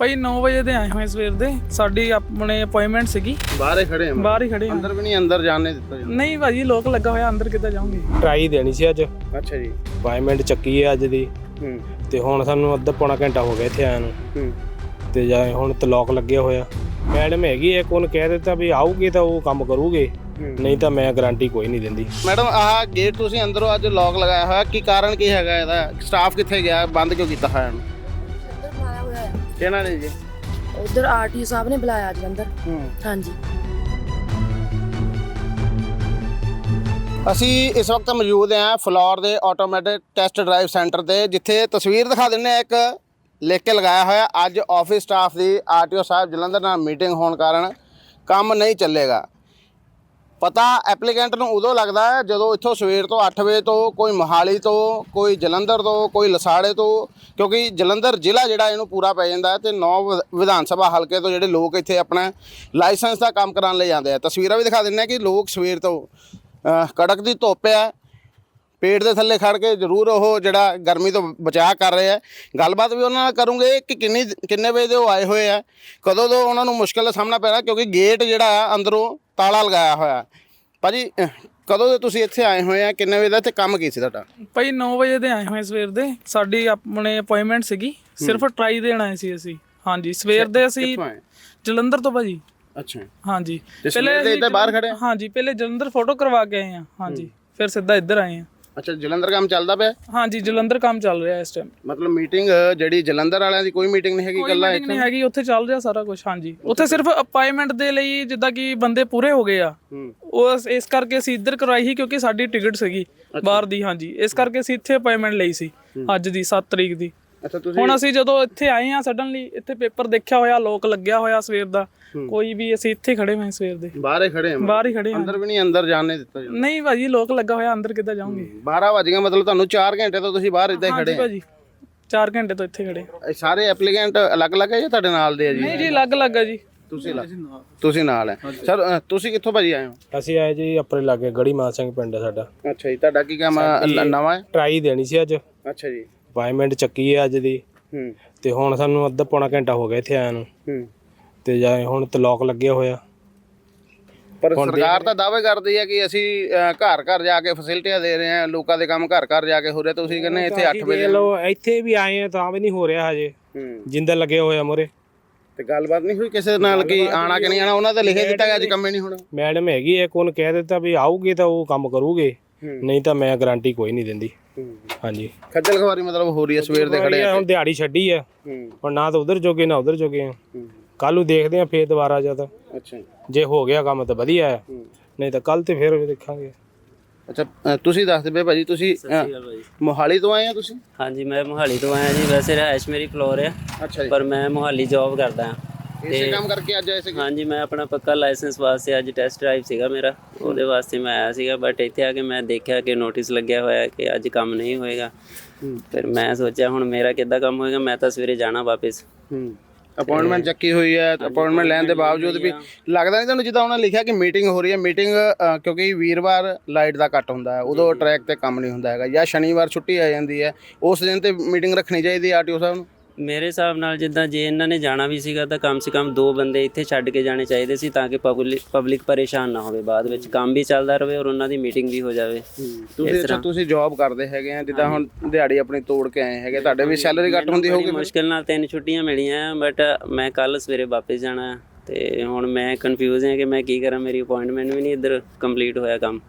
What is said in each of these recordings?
ਭਾਈ 9 ਵਜੇ ਦੇ ਆਏ ਹੋਏ ਸਵੇਰ ਦੇ। ਸਾਡੀ ਆਪਣੇ ਅਪਾਇੰਟਮੈਂਟ ਸੀਗੀ। ਬਾਹਰ ਹੀ ਖੜੇ ਹਾਂ ਬਾਹਰ ਹੀ ਖੜੇ ਹਾਂ ਅੰਦਰ ਵੀ ਨਹੀਂ ਅੰਦਰ ਜਾਣ ਨਹੀਂ ਦਿੱਤਾ ਜੀ ਨਹੀਂ ਭਾਜੀ ਲੋਕ ਲੱਗਾ ਹੋਇਆ ਅੰਦਰ ਕਿੱਦਾਂ ਜਾਓਗੇ? ਟਰਾਈ ਦੇਣੀ ਸੀ ਅੱਜ। ਅੱਛਾ ਜੀ। ਅਪਾਇੰਟਮੈਂਟ ਚੱਕੀ ਹੈ ਅੱਜ ਦੀ। ਹੂੰ। ਤੇ ਹੁਣ ਸਾਨੂੰ ਅੱਧਾ ਪੌਣਾ ਘੰਟਾ ਹੋ ਗਿਆ ਇੱਥੇ ਆਇਆ ਨੂੰ। ਹੂੰ। ਤੇ ਜਾ ਹੁਣ ਤਲਾਕ ਲੱਗਿਆ ਹੋਇਆ। ਮੈਡਮ ਹੈਗੀ ਇੱਕ ਉਹਨੇ ਕਹਿ ਦਿੱਤਾ ਵੀ ਆਊਗੀ ਤਾਂ ਉਹ ਕੰਮ ਕਰੂਗੇ। ਨਹੀਂ ਤਾਂ ਮੈਂ ਗਾਰੰਟੀ ਕੋਈ ਨਹੀਂ ਦਿੰਦੀ। ਮੈਡਮ ਆਹ ਗੇਟ ਤੁਸੀਂ ਅੰਦਰੋਂ ਅੱਜ ਲੌਕ ਲਗਾਇਆ ਹੋਇਆ। ਕੀ ਕਾਰਨ ਕੀ ਹੈਗਾ ਇਹਦਾ? ਸਟਾਫ ਕਿੱਥੇ ਗਿਆ? ਬੰਦ ਕਿਉਂ ਕੀਤਾ ਹੋਇਆ ਇਹਨੂੰ? ਕਿਹਨਾਂ ਨੇ ਜੀ? ਉਧਰ ਆਰਟੀਓ ਸਾਹਿਬ ਨੇ ਬੁਲਾਇਆ ਅੱਜ ਅੰਦਰ। ਹੂੰ। ਹਾਂਜੀ। ਅਸੀਂ ਇਸ ਵਕਤ ਮੌਜੂਦ ਹਾਂ ਫਲੋਰ ਦੇ ਆਟੋਮੈਟਿਕ ਟੈਸਟ ਡਰਾਈਵ ਸੈਂਟਰ ਤੇ ਜਿੱਥੇ ਤਸਵੀਰ ਦਿਖਾ ਦਿੰਨੇ ਆ ਇੱਕ ਲਿਖ ਕੇ ਲਗਾਇਆ ਹੋਇਆ। ਅੱਜ ਆਫਿਸ ਸਟਾਫ ਦੀ ਆਰਟੀਓ ਸਾਹਿਬ ਜਲੰਧਰ ਨਾਲ ਮੀਟਿੰਗ ਹੋਣ ਕਾਰਨ ਕੰਮ ਨਹੀਂ ਚੱਲੇਗਾ। ਪਤਾ ਐਪਲੀਕੈਂਟ ਨੂੰ ਉਦੋਂ ਲੱਗਦਾ ਹੈ ਜਦੋਂ ਇੱਥੋਂ ਸਵੇਰ ਤੋਂ 8 ਵਜੇ ਤੋਂ ਕੋਈ ਮੋਹਾਲੀ ਤੋਂ, ਕੋਈ ਜਲੰਧਰ ਤੋਂ, ਕੋਈ ਲਸਾੜੇ ਤੋਂ, ਕਿਉਂਕਿ ਜਲੰਧਰ ਜ਼ਿਲ੍ਹਾ ਜਿਹੜਾ ਇਹਨੂੰ ਪੂਰਾ ਪੈ ਜਾਂਦਾ ਹੈ ਤੇ 9 ਵਿਧਾਨ ਸਭਾ ਹਲਕੇ ਤੋਂ ਜਿਹੜੇ ਲੋਕ ਇੱਥੇ ਆਪਣਾ ਲਾਇਸੈਂਸ ਦਾ ਕੰਮ ਕਰਾਉਣ ਲਈ ਜਾਂਦੇ ਆ। ਤਸਵੀਰਾਂ ਵੀ ਦਿਖਾ ਦਿੰਦੇ ਕਿ ਲੋਕ ਸਵੇਰ ਤੋਂ ਕੜਕ ਦੀ ਧੁੱਪ ਹੈ। ਪੇਟ ਦੇ ਥੱਲੇ ਖੜ ਕੇ ਜ਼ਰੂਰ ਉਹ ਜਿਹੜਾ ਗਰਮੀ ਤੋਂ ਬਚਾਅ ਕਰ ਰਹੇ ਆ ਗੱਲਬਾਤ ਵੀ ਉਹਨਾਂ ਨਾਲ ਕਰੂੰਗੇ ਕਿ ਕਿੰਨੀ, ਕਿੰਨੇ ਵਜੇ ਦੇ ਉਹ ਆਏ ਹੋਏ ਆ ਕਦੋਂ ਤੋਂ ਉਹਨਾਂ ਨੂੰ ਮੁਸ਼ਕਲ ਦਾ ਸਾਹਮਣਾ ਪੈ ਰਿਹਾ, ਕਿਉਂਕਿ ਗੇਟ ਜਿਹੜਾ ਆ ਅੰਦਰੋਂ ਤਾਲਾ ਲਗਾਇਆ ਹੋਇਆ। ਭਾਜੀ ਅਹ, ਕਦੋਂ ਦੇ ਤੁਸੀਂ ਇੱਥੇ ਆਏ ਹੋਏ ਆ? ਕਿੰਨੇ ਵਜੇ ਦਾ ਇੱਥੇ ਕੰਮ ਕੀ ਸੀ ਤੁਹਾਡਾ? ਭਾਈ 9 ਵਜੇ ਦੇ ਆਏ ਹੋਏ ਸਵੇਰ ਦੇ। ਸਾਡੀ ਆਪਣੇ ਅਪਾਇੰਟਮੈਂਟ ਸੀਗੀ। ਸਿਰਫ ਟਰਾਈ ਦੇਣ ਆਏ ਸੀ ਅਸੀਂ। ਹਾਂਜੀ ਸਵੇਰ ਦੇ ਅਸੀਂ ਕਿੱਥੋਂ ਆਏ? ਜਲੰਧਰ ਤੋਂ ਭਾਜੀ। ਅੱਛਾ। ਹਾਂਜੀ। ਸਵੇਰ ਦੇ ਅਸੀਂ ਬਾਹਰ ਖੜੇ ਆ? ਹਾਂਜੀ ਪਹਿਲੇ ਜਲੰਧਰ ਫੋਟੋ ਕਰਵਾ ਕੇ ਆਏ ਆ। ਹਾਂਜੀ। ਫਿਰ ਸਿੱਧਾ ਇੱਧਰ ਆਏ ਆ। ਅੱਛਾ ਜਲੰਧਰ ਕੰਮ ਚੱਲਦਾ ਪਿਆ? ਹਾਂਜੀ ਜਲੰਧਰ ਕੰਮ ਚੱਲ ਰਿਹਾ ਇਸ ਟਾਈਮ ਮਤਲਬ ਮੀਟਿੰਗ ਜਿਹੜੀ ਜਲੰਧਰ ਵਾਲਿਆਂ ਦੀ ਕੋਈ ਮੀਟਿੰਗ ਨਹੀਂ ਹੈਗੀ ਕੋਈ meeting ਨਹੀਂ ਹੈਗੀ ਉੱਥੇ ਚੱਲ ਰਿਹਾ ਸਾਰਾ ਕੁਝ ਹਾਂਜੀ। ਉੱਥੇ ਸਿਰਫ ਅਪਾਇੰਟਮੈਂਟ ਦੇ ਲਈ ਜਿੱਦਾਂ ਕਿ ਬੰਦੇ ਪੂਰੇ ਹੋ ਗਏ ਆ। ਉਹ ਇਸ- ਇਸ ਕਰਕੇ ਅਸੀਂ ਇੱਧਰ ਕਰਵਾਈ ਸੀ ਕਿਉਂਕਿ ਸਾਡੀ ਟਿਕਟ ਸੀਗੀ ਬਾਹਰ ਦੀ ਹਾਂਜੀ। ਇਸ ਕਰਕੇ ਅਸੀਂ ਇੱਥੇ ਅਪਾਇੰਟਮੈਂਟ ਲਈ ਸੀ ਅੱਜ ਦੀ 7 ਤਰੀਕ ਦੀ। ਅੱਛਾ ਤੁਸੀਂ ਹੁਣ ਅਸੀਂ ਜਦੋਂ ਇੱਥੇ ਆਏ ਆ ਸਡਨਲੀ ਇੱਥੇ ਪੇਪਰ ਦੇਖਿਆ ਹੋਇਆ ਲੋਕ ਲੱਗਿਆ ਹੋਇਆ ਸਵੇਰ ਦਾ। ਕੋਈ ਵੀ ਅਸੀਂ ਇੱਥੇ ਖੜੇ ਹੋਏ ਸਵੇਰ ਦੇ। ਬਾਹਰ ਹੀ ਖੜੇ ਆ ਬਾਹਰ ਹੀ ਖੜੇ ਹਾਂ। ਅੰਦਰ ਵੀ ਨਹੀਂ ਅੰਦਰ ਜਾਣ ਨਹੀਂ ਦਿੱਤਾ ਜੀ ਨਹੀਂ ਭਾਜੀ ਲੋਕ ਲੱਗਾ ਹੋਇਆ ਅੰਦਰ ਕਿੱਦਾਂ ਜਾਓਗੇ? 12 ਵਜ ਗਏ ਮਤਲਬ ਤੁਹਾਨੂੰ 4 ਘੰਟੇ ਤੋਂ ਤੁਸੀਂ ਬਾਹਰ ਇੱਦਾਂ ਹੀ ਹਾਂਜੀ ਖੜੇ ਭਾਜੀ 4 ਘੰਟੇ ਤੋਂ ਇੱਥੇ ਖੜੇ ਇਹ ਸਾਰੇ ਐਪਲੀਕੈਂਟ ਅਲੱਗ-ਅਲੱਗ ਹੈ ਜਾਂ ਤੁਹਾਡੇ ਨਾਲ ਦੇ ਆ ਜੀ? ਨਹੀਂ ਜੀ ਅਲੱਗ ਅਲੱਗ ਆ ਜੀ। ਤੁਸੀਂ ਲਾ- ਤੁਸੀਂ ਨਾਲ ਹੈ। ਸਰ ਤੁਸੀਂ ਕਿੱਥੋਂ ਭਾਜੀ ਆਏ ਹੋ? ਅਸੀਂ ਆਏ ਜੀ ਆਪਣੇ ਲਾਗੇ ਗੜੀ ਮਾਨ ਸਿੰਘ ਪਿੰਡ ਹੈ ਸਾਡਾ। ਅੱਛਾ ਜੀ ਤੁਹਾਡਾ ਕੀ ਕੰਮ ਨਵਾਂ ਹੈ? ਟਰਾਈ ਦੇਣੀ ਸੀ ਅੱਜ। ਅੱਛਾ ਜੀ। ਅਪਾਇੰਟਮੈਂਟ ਚੱਕੀ ਹੈ ਅੱਜ ਦੀ। ਹੂੰ। ਤੇ ਹੁਣ ਸਾਨੂੰ ਅੱਧਾ ਪੌਣਾ ਘੰਟਾ ਹੋ ਗਿਆ ਇੱਥੇ ਆਇਆ ਨੂੰ। ਹੂੰ। ਤੇ ਜਾ ਹੁਣ ਤਲਾਕ ਲੱਗਿਆ ਹੋਇਆ। ਪਰ ਸਰਕਾਰ ਤਾਂ ਦਾਅਵੇ ਕਰਦੀ ਹੈ ਕਿ ਅਸੀਂ ਘਰ ਘਰ ਜਾ ਕੇ ਫੈਸਿਲਿਟੀਆਂ ਦੇ ਰਹੇ ਹਾਂ ਲੋਕਾਂ ਦੇ ਕੰਮ ਘਰ ਘਰ ਜਾ ਕੇ ਹੋ ਰਿਹਾ ਤੁਸੀਂ ਕਹਿੰਦੇ ਇੱਥੇ 8 ਵਜੇ ਲਓ ਇੱਥੇ ਵੀ ਆਏ ਆ ਤਾਂ ਵੀ ਨਹੀਂ ਹੋ ਰਿਹਾ ਹਜੇ। ਹੂੰ। ਜਿੰਦਾ ਲੱਗੇ ਹੋਇਆ ਮੋਰੇ। ਤੇ ਗੱਲਬਾਤ ਨਹੀਂ ਹੋਈ ਕਿਸੇ ਨਾਲ ਕਿ ਆਣਾ ਕਿ ਨਹੀਂ ਆਣਾ ਉਹਨਾਂ ਤੇ ਲਿਖੇ ਦਿੱਤਾ ਗਿਆ ਅੱਜ ਕੰਮ ਹੀ ਨਹੀਂ ਹੋਣਾ। ਮੈਡਮ ਹੈਗੀ ਇੱਕ ਉਹਨੇ ਕਹਿ ਦਿੱਤਾ ਵੀ ਆਊਗੀ ਤਾਂ ਉਹ ਕੰਮ ਕਰੂਗੇ। ਹੂੰ। ਨਹੀਂ ਤਾਂ ਮੈਂ ਗਾਰੰਟੀ ਕੋਈ ਨਹੀਂ ਦਿੰਦੀ। ਹਾਂਜੀ। ਖੱਜਲ ਖਵਾਰੀ ਮਤਲਬ ਹੋ ਰਹੀ ਹੈ ਸਵੇਰ ਦੇ ਖੜੇ ਆ ਹੁਣ ਦਿਹਾੜੀ ਛੱਡੀ ਆ। ਹੂੰ। ਹੁਣ ਨਾ ਤਾਂ ਉਧਰ ਜੋਗੇ ਨਾ ਉਧਰ ਜੋਗੇ ਆ। ਹੂੰ। ਕੱਲ ਨੂੰ ਦੇਖਦੇ ਆ ਫੇਰ ਦੁਬਾਰਾ ਜਦ ਅੱਛਾ ਜੀ। ਜੇ ਹੋ ਗਿਆ ਕੰਮ ਤਾਂ ਵਧੀਆ ਹੈ ਹੂੰ। ਨਹੀਂ ਤਾਂ ਕੱਲ ਤੇ ਫੇਰ ਦੇਖਾਂਗੇ। ਅੱਛਾ ਅ, ਤੁਸੀਂ ਦੱਸ ਦਿਓ ਭਾਜੀ ਤੁਸੀਂ ਅ, ਮੋਹਾਲੀ ਤੋਂ ਆਏ ਆ ਤੁਸੀਂ? ਹਾਂਜੀ ਮੈਂ ਮੋਹਾਲੀ ਤੋਂ ਆਇਆ ਜੀ। ਵੈਸੇ ਰਿਹਾਇਸ਼ ਮੇਰੀ ਫਲੋਰ ਆ। ਅੱਛਾ ਜੀ। ਪਰ ਮੈਂ ਮੋਹਾਲੀ ਜੌਬ ਕਰਦਾ ਹਾਂ ਇਸੇ ਕੰਮ ਕਰਕੇ ਅੱਜ ਆਏ ਸੀ ਹਾਂਜੀ ਮੈਂ ਆਪਣਾ ਪੱਕਾ ਲਾਇਸੈਂਸ ਵਾਸਤੇ ਅੱਜ ਟੈਸਟ ਡਰਾਈਵ ਸੀਗਾ ਮੇਰਾ। ਉਹਦੇ ਵਾਸਤੇ ਮੈਂ ਆਇਆ ਸੀਗਾ ਬਟ ਇੱਥੇ ਆ ਕੇ ਮੈਂ ਦੇਖਿਆ ਕਿ ਨੋਟਿਸ ਲੱਗਿਆ ਹੋਇਆ ਕਿ ਅੱਜ ਕੰਮ ਨਹੀਂ ਹੋਏਗਾ। ਫਿਰ ਮੈਂ ਸੋਚਿਆ ਹੁਣ ਮੇਰਾ ਕਿੱਦਾਂ ਕੰਮ ਹੋਏਗਾ? ਮੈਂ ਤਾਂ ਸਵੇਰੇ ਜਾਣਾ ਵਾਪਸ। ਅਪਾਇੰਟਮੈਂਟ ਚੱਕੀ ਹੋਈ ਹੈ ਅਪਾਇੰਟਮੈਂਟ ਲੈਣ ਦੇ ਬਾਵਜੂਦ ਵੀ ਲੱਗਦਾ ਨਹੀਂ ਤੁਹਾਨੂੰ ਜਿੱਦਾਂ ਉਹਨਾਂ ਲਿਖਿਆ ਕਿ ਮੀਟਿੰਗ ਹੋ ਰਹੀ ਹੈ? ਮੀਟਿੰਗ ਕਿਉਂਕਿ ਵੀਰਵਾਰ ਲਾਈਟ ਦਾ ਕੱਟ ਹੁੰਦਾ ਹੈ। ਉਦੋਂ ਟਰੈਕ ਤੇ ਕੰਮ ਨਹੀਂ ਹੁੰਦਾ ਹੈਗਾ ਜਾਂ ਸ਼ਨੀਵਾਰ ਛੁੱਟੀ ਆ ਜਾਂਦੀ ਹੈ। ਉਸ ਦਿਨ ਤੇ ਮੀਟਿੰਗ ਰੱਖਣੀ ਚਾਹੀਦੀ ਆਰਟੀਓ ਸਾਹਿਬ ਨੂੰ? ਮੇਰੇ ਹਿਸਾਬ ਨਾਲ ਜਿੱਦਾਂ ਜੇ ਇਹਨਾਂ ਨੇ ਜਾਣਾ ਵੀ ਸੀਗਾ ਤਾਂ ਕਮ ਸੇ ਕਮ ਦੋ ਬੰਦੇ ਇੱਥੇ ਛੱਡ ਕੇ ਜਾਣੇ ਚਾਹੀਦੇ ਸੀ ਤਾਂ ਕਿ ਪਬਲਿਕ ਪਰੇਸ਼ਾਨ ਨਾ ਹੋਵੇ ਬਾਅਦ ਵਿੱਚ ਕੰਮ ਵੀ ਚੱਲਦਾ ਰਹੇ ਔਰ ਉਹਨਾਂ ਦੀ ਮੀਟਿੰਗ ਵੀ ਹੋ ਜਾਵੇ। ਤੁਸੀਂ ਅੱਛਾ ਤੁਸੀਂ ਜੌਬ ਕਰਦੇ ਹੈਗੇ ਆ ਜਿੱਦਾਂ ਹੁਣ ਦਿਹਾੜੀ ਆਪਣੀ ਤੋੜ ਕੇ ਆਏ ਹੈਗੇ ਤੁਹਾਡੇ ਵੀ ਸੈਲਰੀ ਘੱਟ ਹੁੰਦੀ ਹੋਊਗੀ ਮੁਸ਼ਕਿਲ ਨਾਲ ਤਿੰਨ ਛੁੱਟੀਆਂ ਮਿਲੀਆਂ ਬਟ ਮੈਂ ਕੱਲ ਸਵੇਰੇ ਵਾਪਸ ਜਾਣਾ ਤੇ ਹੁਣ ਮੈਂ ਕਨਫਿਊਜ਼ ਹਾਂ ਕਿ ਮੈਂ ਕੀ ਕਰਾਂ ਮੇਰੀ ਅਪਾਇੰਟਮੈਂਟ ਵੀ ਨਹੀਂ ਇੱਧਰ ਕੰਪਲੀਟ ਹੋਇਆ ਕੰਮ।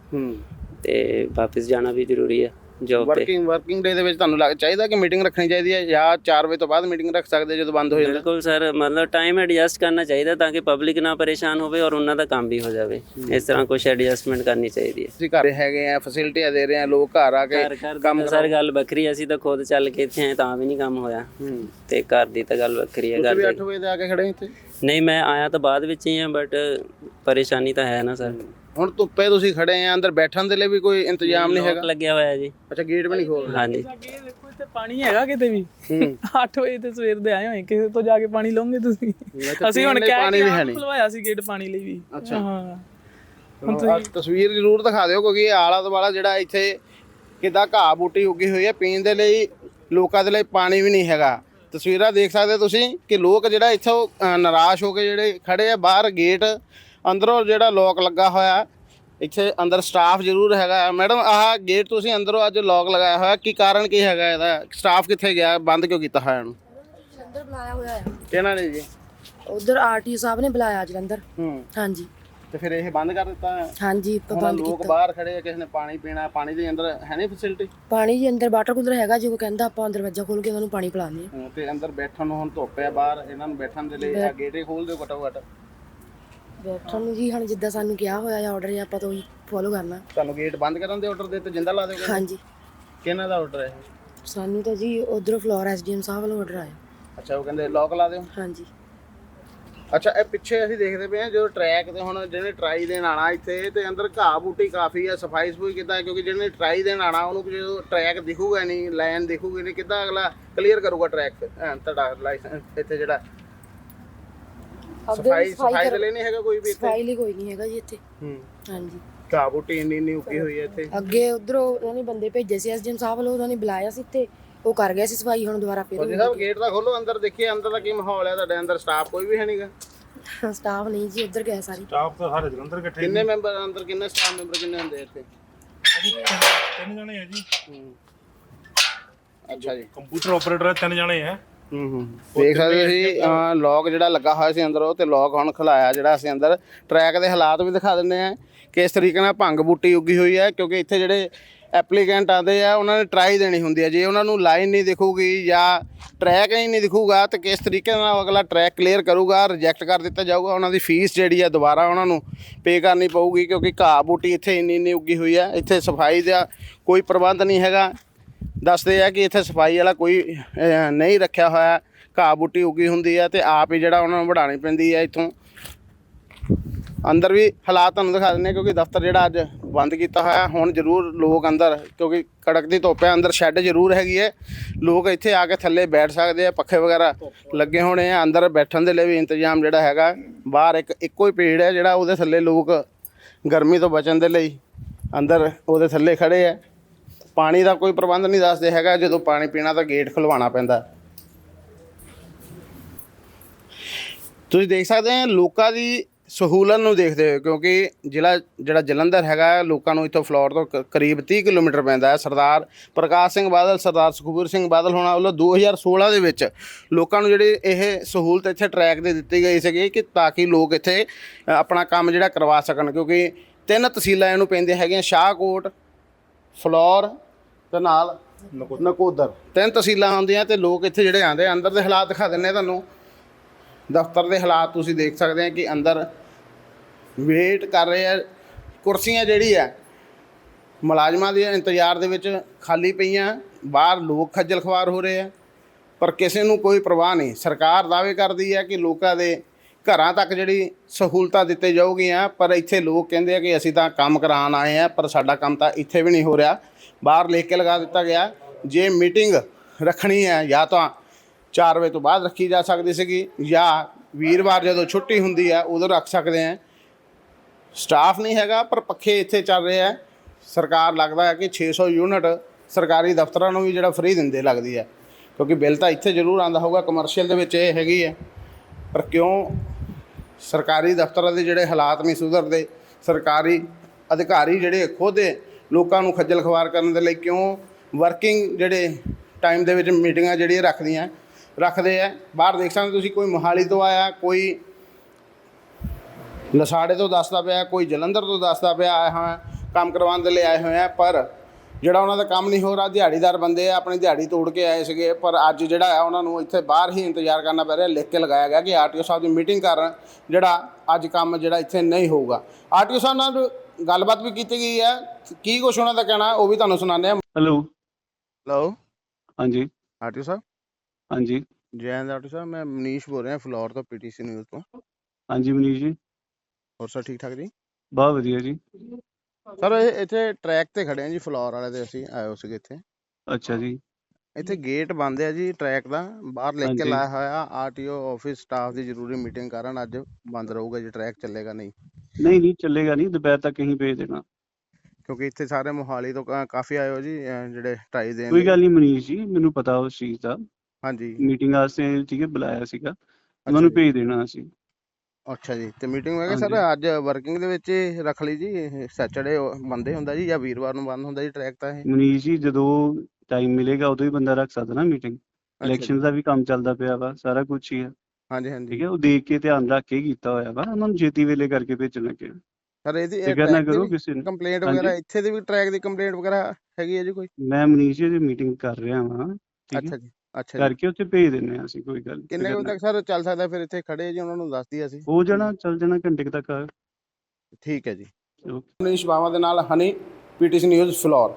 ਤੇ ਵਾਪਸ ਜਾਣਾ ਵੀ ਜ਼ਰੂਰੀ ਹੈ। ਜੌਬ ਤੇ ਵਰਕਿੰਗ ਵਰਕਿੰਗ ਡੇ ਦੇ ਵਿੱਚ ਤੁਹਾਨੂੰ ਲੱਗ ਚਾਹੀਦਾ ਕਿ ਮੀਟਿੰਗ ਰੱਖਣੀ ਚਾਹੀਦੀ ਹੈ ਜਾਂ 4 ਵਜੇ ਤੋਂ ਬਾਅਦ ਮੀਟਿੰਗ ਰੱਖ ਸਕਦੇ ਜਦੋਂ ਬੰਦ ਹੋ ਜਾਂਦਾ? ਬਿਲਕੁਲ ਸਰ ਮਤਲਬ ਟਾਈਮ ਐਡਜਸਟ ਕਰਨਾ ਚਾਹੀਦਾ ਤਾਂ ਕਿ ਪਬਲਿਕ ਨਾ ਪਰੇਸ਼ਾਨ ਹੋਵੇ ਔਰ ਉਹਨਾਂ ਦਾ ਕੰਮ ਵੀ ਹੋ ਜਾਵੇ। ਇਸ ਤਰ੍ਹਾਂ ਕੁਝ ਐਡਜਸਟਮੈਂਟ ਕਰਨੀ ਚਾਹੀਦੀ ਹੈ। ਅਸੀਂ ਘਰ ਹੈਗੇ ਆ ਫੈਸਿਲਿਟੀਆਂ ਦੇ ਰਹੇ ਆ ਲੋਕ ਘਰ ਆ ਕੇ ਦੀ ਸਰ ਗੱਲ ਵੱਖਰੀ ਅਸੀਂ ਤਾਂ ਖੁਦ ਚੱਲ ਕੇ ਇੱਥੇ ਆਏ ਤਾਂ ਵੀ ਨਹੀਂ ਕੰਮ ਹੋਇਆ। ਤੇ ਘਰ ਦੀ ਤਾਂ ਗੱਲ ਵੱਖਰੀ ਹੈ ਘਰ ਦੀ 8 ਵਜੇ ਆ ਕੇ ਖੜੇ ਇੱਥੇ? ਨਹੀਂ ਮੈਂ ਆਇਆ ਤਾਂ ਬਾਅਦ ਵਿੱਚ ਹੀ ਹਾਂ ਬਟ ਪਰੇਸ਼ਾਨੀ ਤਾਂ ਹੈ ਨਾ ਸਰ। ਹੁਣ ਧੁੱਪੇ ਤੁਸੀਂ ਖੜੇ ਆ ਅੰਦਰ ਬੈਠਣ ਦੇ ਲਈ ਵੀ ਕੋਈ ਇੰਤਜ਼ਾਮ ਨਹੀਂ ਹੈਗਾ? ਲੱਗਿਆ ਹੋਇਆ ਜੀ। ਅੱਛਾ ਗੇਟ ਵੀ ਨਹੀਂ ਖੋਲ ਰਹੇ ਹਾਂਜੀ। ਅੱਗੇ ਦੇਖੋ ਇੱਥੇ ਪਾਣੀ ਹੈਗਾ ਕਿਤੇ ਵੀ। ਹੂੰ। 8 ਵਜੇ ਤੇ ਸਵੇਰ ਦੇ ਆਏ ਹੋਏ ਕਿਸੇ ਤੋਂ ਜਾ ਕੇ ਪਾਣੀ ਲਓਗੇ ਤੁਸੀਂ? ਅਸੀਂ ਹੁਣ ਕਹਿ ਪਾਣੀ ਵੀ ਹੈ ਨਹੀਂ। ਖੁਲਵਾਇਆ ਸੀ ਗੇਟ ਪਾਣੀ ਲਈ ਵੀ। ਅੱਛਾ। ਹਾਂ। ਤਸਵੀਰ ਜ਼ਰੂਰ ਦਿਖਾ ਦਿਓ ਕਿਉਂਕਿ ਇਹ ਆਲਾ ਦੁਆਲਾ ਜਿਹੜਾ ਇੱਥੇ ਕਿਦਾਂ ਘਾਹ ਬੂਟੀ ਉੱਗੀ ਹੋਈ ਹੈ ਪੀਣ ਦੇ ਲਈ ਲੋਕਾਂ ਦੇ ਲਈ ਪਾਣੀ ਵੀ ਨਹੀਂ ਹੈਗਾ। ਤਸਵੀਰਾਂ ਦੇਖ ਸਕਦੇ ਤੁਸੀਂ ਕਿ ਲੋਕ ਜਿਹੜਾ ਇੱਥੋਂ ਅ, ਨਿਰਾਸ਼ ਹੋ ਕੇ ਜਿਹੜੇ ਖੜੇ ਆ ਬਾਹਰ ਗੇਟ ਅੰਦਰੋਂ ਜਿਹੜਾ ਲੋਕ ਲੱਗਾ ਹੋਇਆ ਇੱਥੇ ਅੰਦਰ ਸਟਾਫ ਜ਼ਰੂਰ ਹੈਗਾ ਮੈਡਮ ਆਹ ਗੇਟ ਤੁਸੀਂ ਅੰਦਰੋਂ ਅੱਜ ਲੋਕ ਲਗਾਇਆ ਹੋਇਆ ਕੀ ਕਾਰਨ ਕੀ ਹੈਗਾ ਇਹਦਾ? ਸਟਾਫ ਕਿੱਥੇ ਗਿਆ? ਬੰਦ ਕਿਉਂ ਕੀਤਾ ਹੋਇਆ ਇਹਨੂੰ? ਜਲੰਧਰ ਬੁਲਾਇਆ ਹੋਇਆ ਹੈ। ਕਿਹਨਾਂ ਨੇ ਜੀ? ਉਧਰ ਆਰਟੀਓ ਸਾਹਿਬ ਨੇ ਬੁਲਾਇਆ ਜਲੰਧਰ। ਹੂੰ। ਹਾਂਜੀ। ਤੇ ਫਿਰ ਇਹ ਬੰਦ ਕਰ ਦਿੱਤਾ ਹੈ? ਹਾਂਜੀ ਹੁਣ ਬੰਦ ਲੋਕ ਕੀਤਾ। ਬਾਹਰ ਖੜੇ ਆ ਕਿਸੇ ਨੇ ਪਾਣੀ ਪੀਣਾ ਪਾਣੀ ਦੇ ਅੰਦਰ ਹੈ ਨਹੀਂ ਫੈਸਿਲਿਟੀ ਪਾਣੀ ਜੀ ਅੰਦਰ ਵਾਟਰ ਕੂਲਰ ਹੈਗਾ ਜੇ ਕੋਈ ਕਹਿੰਦਾ ਆਪਾਂ ਦਰਵਾਜ਼ਾ ਖੋਲ ਕੇ ਉਹਨਾਂ ਨੂੰ ਪਾਣੀ ਪਿਲਾਉਂਦੇ ਹਾਂ। ਤੇ ਅੰਦਰ ਬੈਠਣ ਨੂੰ ਹੁਣ ਧੁੱਪ ਬਾਹਰ ਇਹਨਾਂ ਨੂੰ ਬੈਠਣ ਦੇ ਲਈ ਆ ਗੇਟ ਖੋਲ ਦਿਓ ਘਟੋ ਘਟ ਬੈਠਣ ਨੂੰ ਜੀ ਹੁਣ ਜਿੱਦਾਂ ਸਾਨੂੰ ਕਿਹਾ ਹੋਇਆ ਹੈ ਆਰਡਰ ਆਪਾਂ ਤਾਂ ਉਹੀ ਫੋਲੋ ਕਰਨਾ। ਤੁਹਾਨੂੰ ਗੇਟ ਬੰਦ ਕਰਨ ਦੇ ਆਰਡਰ ਦਿੱਤੇ ਜਿੰਦਾ ਲਾ ਦਿਓ ਹਾਂਜੀ। ਕਿਹਨਾਂ ਦਾ ਆਰਡਰ ਹੈ ਸਾਨੂੰ ਤਾਂ ਜੀ ਉਧਰੋਂ ਫਲੋਰ ਐਸਡੀਐਮ ਸਾਹਿਬ ਵੱਲੋਂ ਆਰਡਰ ਆਇਆ। ਅੱਛਾ ਉਹ ਕਹਿੰਦੇ ਲੋਕ ਲਾ ਦਿਓ। ਹਾਂਜੀ। ਅੱਛਾ ਇਹ ਪਿੱਛੇ ਅਸੀਂ ਦੇਖਦੇ ਪਏ ਹਾਂ ਜਦੋਂ ਟਰੈਕ ਤੇ ਹੁਣ ਜਿਹਨੇ ਟਰਾਈ ਦੇਣ ਆਣਾ ਇੱਥੇ ਤੇ ਅੰਦਰ ਘਾਹ ਬੂਟੀ ਕਾਫੀ ਹੈ ਸਫ਼ਾਈ ਸਫੂਈ ਕਿੱਦਾਂ ਕਿਉਂਕਿ ਜਿਹਨੇ ਟਰਾਈ ਦੇਣ ਆਣਾ ਉਹਨੂੰ ਜਦੋਂ ਟਰੈਕ ਦਿਖੂਗਾ ਨਹੀਂ ਲਾਈਨ ਦਿਖੂਗੀ ਨਹੀਂ ਕਿੱਦਾਂ ਅਗਲਾ ਕਲੀਅਰ ਕਰੂਗਾ ਟਰੈਕ ਤੇ ਤੁਹਾਡਾ ਲਾਇਸੈਂਸ ਇੱਥੇ ਜਿਹੜਾ ਸਫ਼ਾਈ ਸਫ਼ਾਈ ਦੇ ਲਈ ਨਹੀਂ ਹੈਗਾ ਕੋਈ ਵੀ ਇੱਥੇ? ਸਫ਼ਾਈ ਲਈ ਕੋਈ ਨਹੀਂ ਹੈਗਾ ਜੀ ਇੱਥੇ। ਹੂੰ। ਹਾਂਜੀ। ਘਾਹ ਬੂਟੀ ਇੰਨੀ ਇੰਨੀ ਉੱਗੀ ਹੋਈ ਹੈ ਇੱਥੇ? ਅੱਗੇ ਉਧਰੋਂ ਉਹਨਾਂ ਨੇ ਬੰਦੇ ਭੇਜੇ ਸੀ ਐਸਡੀਐਮ ਸਾਹਿਬ ਵੱਲੋਂ ਉਹਨਾਂ ਨੇ ਬੁਲਾਇਆ ਸੀ ਇੱਥੇ। ਉਹ ਕਰ ਗਿਆ ਸੀ ਸਫ਼ਾਈ ਹੁਣ ਦੁਬਾਰਾ ਫਿਰ ਜੀ ਸਾਹਿਬ ਗੇਟ ਦਾ ਖੋਲੋ ਅੰਦਰ ਦੇਖੀਏ ਅੰਦਰ ਦਾ ਕੀ ਮਾਹੌਲ ਹੈ ਤੁਹਾਡੇ? ਅੰਦਰ ਸਟਾਫ ਕੋਈ ਵੀ ਹੈ ਨਹੀਂਗਾ ਸਟਾਫ ਨਹੀਂ ਜੀ ਉੱਧਰ ਗਿਆ ਸਾਰੀ। ਸਟਾਫ ਤਾਂ ਸਾਰੇ ਜਲੰਧਰ ਇਕੱਠੇ ਕਿੰਨੇ ਮੈਂਬਰ ਅੰਦਰ? ਕਿੰਨੇ ਸਟਾਫ ਮੈਂਬਰ ਕਿੰਨੇ ਹੁੰਦੇ ਇੱਥੇ? ਤਿੰਨ ਜਣੇ ਆ ਜੀ। ਅੱਛਾ ਜੀ। ਕੰਪਿਊਟਰ ਆਪਰੇਟਰ ਤਿੰਨ ਜਣੇ ਆ। ਹੂੰ ਹੂੰ। ਦੇਖ ਸਕਦੇ ਹੋ ਤੁਸੀਂ ਲੋਕ ਜਿਹੜਾ ਲੱਗਾ ਹੋਇਆ ਸੀ ਅੰਦਰ ਉਹ ਤੇ ਲੋਕ ਹੁਣ ਖਲਾਇਆ ਜਿਹੜਾ ਅਸੀਂ ਅੰਦਰ। ਟਰੈਕ ਦੇ ਹਾਲਾਤ ਵੀ ਦਿਖਾ ਦਿੰਦੇ ਆ ਕਿਸ ਤਰੀਕੇ ਨਾਲ ਭੰਗ ਬੂਟੀ ਉੱਗੀ ਹੋਈ ਹੈ ਕਿਉਂਕਿ ਇੱਥੇ ਜਿਹੜੇ ਐਪਲੀਕੈਂਟ ਆਉਂਦੇ ਆ ਉਹਨਾਂ ਨੇ ਟਰਾਈ ਦੇਣੀ ਹੁੰਦੀ ਹੈ। ਜੇ ਉਹਨਾਂ ਨੂੰ ਲਾਈਨ ਨਹੀਂ ਦਿਖੂਗੀ ਜਾਂ ਟਰੈਕ ਹੀ ਨਹੀਂ ਦਿਖੂਗਾ ਤੇ ਕਿਸ ਤਰੀਕੇ ਨਾਲ ਅਗਲਾ ਟਰੈਕ ਕਲੀਅਰ ਕਰੂਗਾ ਰਿਜੈਕਟ ਕਰ ਦਿੱਤਾ ਜਾਊਗਾ ਉਹਨਾਂ ਦੀ ਫੀਸ ਜਿਹੜੀ ਆ ਦੁਬਾਰਾ ਉਹਨਾਂ ਨੂੰ ਪੇ ਕਰਨੀ ਪਊਗੀ ਕਿਉਂਕਿ ਘਾਹ ਬੂਟੀ ਇੱਥੇ ਇੰਨੀ ਇੰਨੀ ਉੱਗੀ ਹੋਈ ਹੈ। ਇੱਥੇ ਸਫ਼ਾਈ ਦਾ ਕੋਈ ਪ੍ਰਬੰਧ ਨਹੀਂ ਹੈਗਾ। ਦੱਸਦੇ ਆ ਕਿ ਇੱਥੇ ਸਫ਼ਾਈ ਵਾਲਾ ਕੋਈ ਨਹੀਂ ਰੱਖਿਆ ਹੋਇਆ। ਘਾਹ ਬੂਟੀ ਉੱਗੀ ਹੁੰਦੀ ਹੈ ਤੇ ਆਪ ਹੀ ਜਿਹੜਾ ਉਹਨਾਂ ਨੂੰ ਵਢਾਣੀ ਪੈਂਦੀ ਹੈ ਇੱਥੋਂ। ਅੰਦਰ ਵੀ ਹਾਲਾਤ ਤੁਹਾਨੂੰ ਦਿਖਾ ਦਿੰਦੇ ਕਿਉਂਕਿ ਦਫ਼ਤਰ ਜਿਹੜਾ ਅੱਜ ਬੰਦ ਕੀਤਾ ਹੋਇਆ, ਹੁਣ ਜ਼ਰੂਰ ਲੋਕ ਅੰਦਰ, ਕਿਉਂਕਿ ਕੜਕ ਦੀ ਧੁੱਪ ਹੈ, ਅੰਦਰ ਸ਼ੈੱਡ ਜ਼ਰੂਰ ਹੈਗੀ ਹੈ ਲੋਕ ਇੱਥੇ ਆ ਕੇ ਥੱਲੇ ਬੈਠ ਸਕਦੇ ਆ, ਪੱਖੇ ਵਗੈਰਾ ਲੱਗੇ ਹੋਣੇ ਆ, ਅੰਦਰ ਬੈਠਣ ਦੇ ਲਈ ਵੀ ਇੰਤਜ਼ਾਮ ਜਿਹੜਾ ਹੈਗਾ। ਬਾਹਰ ਇੱਕ, ਇੱਕੋ ਹੀ ਪੇੜ ਹੈ ਜਿਹੜਾ ਉਹਦੇ ਥੱਲੇ ਲੋਕ ਗਰਮੀ ਤੋਂ ਬਚਣ ਦੇ ਲਈ ਅੰਦਰ ਉਹਦੇ ਥੱਲੇ ਖੜੇ ਆ। ਪਾਣੀ ਦਾ ਕੋਈ ਪ੍ਰਬੰਧ ਨਹੀਂ ਦੱਸਦੇ ਹੈਗਾ, ਜਦੋਂ ਪਾਣੀ ਪੀਣਾ ਤਾਂ ਗੇਟ ਖੁਲਵਾਉਣਾ ਪੈਂਦਾ। ਤੁਸੀਂ ਦੇਖ ਸਕਦੇ ਹੋ ਲੋਕਾਂ ਦੀ ਸਹੂਲਤ ਨੂੰ ਦੇਖਦੇ ਹੋ ਕਿਉਂਕਿ ਜ਼ਿਲ੍ਹਾ, ਜਿਹੜਾ ਜਲੰਧਰ ਹੈਗਾ, ਲੋਕਾਂ ਨੂੰ ਇੱਥੋਂ ਫਲੋਰ ਤੋਂ ਕ- ਕਰੀਬ 30 ਕਿਲੋਮੀਟਰ ਪੈਂਦਾ ਹੈ। ਸਰਦਾਰ ਪ੍ਰਕਾਸ਼ ਸਿੰਘ ਬਾਦਲ, ਸਰਦਾਰ ਸੁਖਬੀਰ ਸਿੰਘ ਬਾਦਲ ਹੋਣਾ ਵੱਲੋਂ 2016 ਦੇ ਵਿੱਚ ਲੋਕਾਂ ਨੂੰ ਜਿਹੜੀ ਇਹ ਸਹੂਲਤ ਇੱਥੇ ਟਰੈਕ ਦੇ ਦਿੱਤੀ ਗਈ ਸੀਗੀ ਕਿ ਤਾਂ ਕਿ ਲੋਕ ਇੱਥੇ ਆਪਣਾ ਕੰਮ ਜਿਹੜਾ ਕਰਵਾ ਸਕਣ। ਕਿਉਂਕਿ ਤਿੰਨ ਤਹਿਸੀਲਾਂ ਇਹਨੂੰ ਪੈਂਦੇ ਹੈਗੀਆਂ, ਸ਼ਾਹਕੋਟ, ਫਲੋਰ ਤੇ ਨਾਲ ਨਕੋਦਰ। ਤਿੰਨ ਤਹਿਸੀਲਾਂ ਹੁੰਦੀਆਂ ਤੇ ਲੋਕ ਇੱਥੇ ਜਿਹੜੇ ਆਉਂਦੇ ਆ, ਅੰਦਰ ਦੇ ਹਾਲਾਤ ਦਿਖਾ ਦਿੰਨੇ ਤੁਹਾਨੂੰ। ਦਫ਼ਤਰ ਦੇ ਹਾਲਾਤ ਤੁਸੀਂ ਦੇਖ ਸਕਦੇ ਆ ਕਿ ਅੰਦਰ ਵੇਟ ਕਰ ਰਹੇ ਆ। ਕੁਰਸੀਆਂ ਜਿਹੜੀ ਆ ਮੁਲਾਜ਼ਮਾਂ ਦੇ ਇੰਤਜ਼ਾਰ ਦੇ ਵਿੱਚ ਖਾਲੀ ਪਈਆਂ। ਬਾਹਰ ਲੋਕ ਖੱਜਲ ਖਵਾਰ ਹੋ ਰਹੇ ਆ। ਪਰ ਕਿਸੇ ਨੂੰ ਕੋਈ ਪਰਵਾਹ ਨਹੀਂ। ਸਰਕਾਰ ਦਾਅਵੇ ਕਰਦੀ ਹੈ ਕਿ ਲੋਕਾਂ ਦੇ ਘਰਾਂ ਤੱਕ ਜਿਹੜੀ ਸਹੂਲਤਾਂ ਦਿੱਤੇ ਜਾਊਗੀਆਂ, ਪਰ ਇੱਥੇ ਲੋਕ ਕਹਿੰਦੇ ਆ ਕਿ ਅਸੀਂ ਤਾਂ ਕੰਮ ਕਰਾਉਣ ਆਏ ਆ, ਪਰ ਸਾਡਾ ਕੰਮ ਤਾਂ ਇੱਥੇ ਵੀ ਨਹੀਂ ਹੋ ਰਿਹਾ। ਬਾਹਰ ਲਿਖ ਕੇ ਲਗਾ ਦਿੱਤਾ ਗਿਆ। ਜੇ ਮੀਟਿੰਗ ਰੱਖਣੀ ਹੈ, ਜਾਂ ਤਾਂ 4 ਵਜੇ ਤੋਂ ਬਾਅਦ ਰੱਖੀ ਜਾ ਸਕਦੀ ਸੀਗੀ, ਜਾਂ ਵੀਰਵਾਰ ਜਦੋਂ ਛੁੱਟੀ ਹੁੰਦੀ ਹੈ ਉਦੋਂ ਰੱਖ ਸਕਦੇ ਆ। ਸਟਾਫ ਨਹੀਂ ਹੈਗਾ, ਪਰ ਪੱਖੇ ਇੱਥੇ ਚੱਲ ਰਹੇ ਆ। ਸਰਕਾਰ ਲੱਗਦਾ ਹੈ ਕਿ 600 ਯੂਨਿਟ ਸਰਕਾਰੀ ਦਫ਼ਤਰਾਂ ਨੂੰ ਵੀ ਜਿਹੜਾ ਫ੍ਰੀ ਦਿੰਦੇ ਲੱਗਦੀ ਹੈ। ਕਿਉਂਕਿ ਬਿੱਲ ਤਾਂ ਇੱਥੇ ਜ਼ਰੂਰ ਆਂਦਾ ਹੋਊਗਾ ਕਮਰਸ਼ੀਅਲ ਦੇ ਵਿੱਚ ਇਹ ਹੈਗੀ ਹੈ। ਪਰ ਕਿਉਂ ਸਰਕਾਰੀ ਦਫ਼ਤਰਾਂ ਦੇ ਜਿਹੜੇ ਹਾਲਾਤ ਨਹੀਂ ਸੁਧਰਦੇ, ਸਰਕਾਰੀ ਅਧਿਕਾਰੀ ਜਿਹੜੇ ਖੁਦ ਲੋਕਾਂ ਨੂੰ ਖੱਜਲ ਖਵਾਰ ਕਰਨ ਦੇ ਲਈ ਕਿਉਂ ਵਰਕਿੰਗ ਜਿਹੜੇ ਟਾਈਮ ਦੇ ਵਿੱਚ ਮੀਟਿੰਗਾਂ ਜਿਹੜੀਆਂ ਰੱਖਦੀਆਂ, ਰੱਖਦੇ ਆ। ਬਾਹਰ ਦੇਖ ਸਕਦੇ ਤੁਸੀਂ ਕੋਈ ਮੋਹਾਲੀ ਤੋਂ ਆਇਆ, ਕੋਈ ਲਸਾੜੇ ਤੋਂ ਦੱਸਦਾ ਪਿਆ, ਕੋਈ ਜਲੰਧਰ ਤੋਂ ਦੱਸਦਾ ਪਿਆ ਆਇਆ ਹਾਂ ਕੰਮ ਕਰਵਾਉਣ ਦੇ ਲਈ ਆਏ ਹੋਏ ਆ, ਪਰ ਜਿਹੜਾ ਉਹਨਾਂ ਦਾ ਕੰਮ ਨਹੀਂ ਹੋ ਰਿਹਾ ਦਿਹਾੜੀਦਾਰ ਬੰਦੇ ਆ ਆਪਣੀ ਦਿਹਾੜੀ ਤੋੜ ਕੇ ਆਏ ਸੀਗੇ ਪਰ ਅੱਜ ਜਿਹੜਾ ਆ ਉਹਨਾਂ ਨੂੰ ਇੱਥੇ ਬਾਹਰ ਹੀ ਇੰਤਜ਼ਾਰ ਕਰਨਾ ਪੈ ਰਿਹਾ ਲਿਖ ਕੇ ਲਗਾਇਆ ਗਿਆ ਕਿ ਆਰਟੀਓ ਸਾਹਿਬ ਦੀ ਮੀਟਿੰਗ ਕਾਰਨ ਜਿਹੜਾ ਅੱਜ ਕੰਮ ਜਿਹੜਾ ਇੱਥੇ ਨਹੀਂ ਹੋਊਗਾ। ਆਰਟੀਓ ਸਾਹਿਬ ਨਾਲ ਗੱਲਬਾਤ ਵੀ ਕੀਤੀ ਗਈ ਹੈ ਕੀ ਕੁਛ ਉਹਨਾਂ ਦਾ ਕਹਿਣਾ ਉਹ ਵੀ ਤੁਹਾਨੂੰ ਸੁਣਾਉਂਦੇ ਆ। ਹੈਲੋ ਹੈਲੋ ਹਾਂਜੀ। ਆਰਟੀਓ ਸਾਹਿਬ? ਹਾਂਜੀ। ਜੈ ਹਿੰਦ ਆਰਟੀਓ ਸਾਹਿਬ ਮੈਂ ਮਨੀਸ਼ ਬੋਲ ਰਿਹਾ ਫਲੋਰ ਤੋਂ ਪੀਟੀਸੀ ਨਿਊਜ਼ ਤੋਂ। ਹਾਂਜੀ ਮਨੀਸ਼ ਜੀ। ਹੋਰ ਸਭ ਠੀਕ ਠਾਕ ਜੀ? ਬਹੁਤ ਵਧੀਆ ਜੀ। ਸਰ ਇਹ ਇੱਥੇ ਟਰੈਕ ਤੇ ਖੜੇ ਆ ਜੀ ਫਲੋਰ ਵਾਲੇ ਤੇ ਅਸੀਂ ਆਏ ਹੋ ਸੀਗੇ ਇੱਥੇ। ਅੱਛਾ ਜੀ। ਇੱਥੇ ਗੇਟ ਬੰਦ ਹੈ ਜੀ ਟਰੈਕ ਦਾ। ਬਾਹਰ ਲਿਖ ਕੇ ਹਾਂਜੀ। ਲਾਇਆ ਹੋਇਆ ਆਰਟੀਓ ਆਫਿਸ ਸਟਾਫ ਦੀ ਜ਼ਰੂਰੀ ਮੀਟਿੰਗ ਕਾਰਨ ਅੱਜ ਬੰਦ ਰਹੂਗਾ ਜੀ ਟਰੈਕ ਚੱਲੇਗਾ ਨਹੀਂ। ਨਹੀਂ ਨਹੀਂ ਚੱਲੇਗਾ ਨਹੀਂ ਦੁਪਹਿਰ ਤੱਕ ਕਹੀਂ ਭੇਜ ਦੇਣਾ। ਕਿਉਂਕਿ ਇੱਥੇ ਸਾਰੇ ਮੋਹਾਲੀ ਤੋਂ ਕਾ- ਕਾਫੀ ਆਏ ਹੋ ਜੀ ਅਹ ਜਿਹੜੇ ਟਾਈ ਦੇਣ ਕੋਈ ਲਈ। ਗੱਲ ਨਹੀਂ ਮਨੀਸ਼ ਜੀ ਮੈਨੂੰ ਪਤਾ ਉਸ ਚੀਜ਼ ਦਾ। ਹਾਂਜੀ। ਮੀਟਿੰਗ ਵਾਸਤੇ ਠੀਕ ਹੈ ਬੁਲਾਇਆ ਸੀਗਾ। ਉਹਨਾਂ ਨੂੰ ਜੀ। ਭੇਜ ਦੇਣਾ ਅਸੀਂ। ਅੱਛਾ ਜੀ ਤੇ ਮੀਟਿੰਗ ਮੈਂ ਕਿਹਾ ਸਰ ਅੱਜ ਵਰਕਿੰਗ ਦੇ ਵਿੱਚ ਹੀ ਰੱਖ ਲਈ ਜੀ ਇਹ ਸੈਟਰਡੇ ਬੰਦੇ ਹੁੰਦਾ ਜੀ ਜਾਂ ਵੀਰਵਾਰ ਨੂੰ ਬੰਦ ਹੁੰਦਾ ਜੀ ਟਰੈਕ ਤਾਂ ਇਹ? ਮਨੀਸ਼ ਜੀ ਜਦੋਂ ਟਾਈਮ ਮਿਲੇਗਾ ਉਦੋਂ ਹੀ ਬੰਦਾ ਰੱਖ ਸਕਦਾ ਨਾ ਮੀਟਿੰਗ। ਇਲੈਕਸ਼ਨ ਦਾ ਵੀ ਕੰਮ ਚੱਲਦਾ ਪਿਆ ਵਾ ਸਾਰਾ ਕੁਝ ਹੀ ਹੈ ਹਾਂਜੀ ਹਾਂਜੀ। ਠੀਕ ਹੈ ਉਹ ਦੇਖ ਕੇ ਧਿਆਨ ਰੱਖ ਕੇ ਕੀਤਾ ਹੋਇਆ ਵਾ ਉਹਨਾਂ ਨੂੰ ਛੇਤੀ ਵੇਲੇ ਕਰਕੇ ਭੇਜਣ ਲੱਗੇ ਸਰ ਇਹਦੀ ਫਿਕਰ ਨਾ ਕਰੋ ਕਿਸੇ ਨੂੰ। ਕੰਪਲੇਂਟ। ਵਗੈਰਾ ਇੱਥੇ ਦੀ ਵੀ ਟਰੈਕ ਦੀ ਕੰਪਲੇਂਟ ਵਗੈਰਾ ਹੈਗੀ ਹੈ ਜੀ ਕੋਈ? ਮੈਂ ਮਨੀਸ਼ ਜੀ ਦੀ ਮੀਟਿੰਗ ਕਰ ਰਿਹਾ ਵਾਂ ਠੀਕ ਅੱਛਾ ਹੈ ਜੀ। ਅੱਛਾ ਜੀ। ਕਰਕੇ ਉੱਥੇ ਭੇਜ ਦਿੰਨੇ ਆ ਅਸੀਂ ਕੋਈ ਗੱਲ ਨੀ, ਕਿੰਨੇ ਵਜੇ ਤੱਕ ਸਰ ਚੱਲ ਸਕਦਾ ਫਿਰ ਇੱਥੇ ਖੜੇ ਜੀ ਉਹਨਾਂ ਨੂੰ ਦੱਸ ਦਈਏ ਅਸੀਂ? ਹੋ ਜਾਣਾ ਚੱਲ ਜਾਣਾ ਘੰਟੇ ਕੁ ਤੱਕ। ਆ ਠੀਕ ਹੈ ਜੀ. ਮਨੀਸ਼ ਬਾਵਾ ਦੇ ਨਾਲ ਹਨੀ ਪੀਟੀਸੀ ਨਿਊਜ਼ ਫਲੋਰ।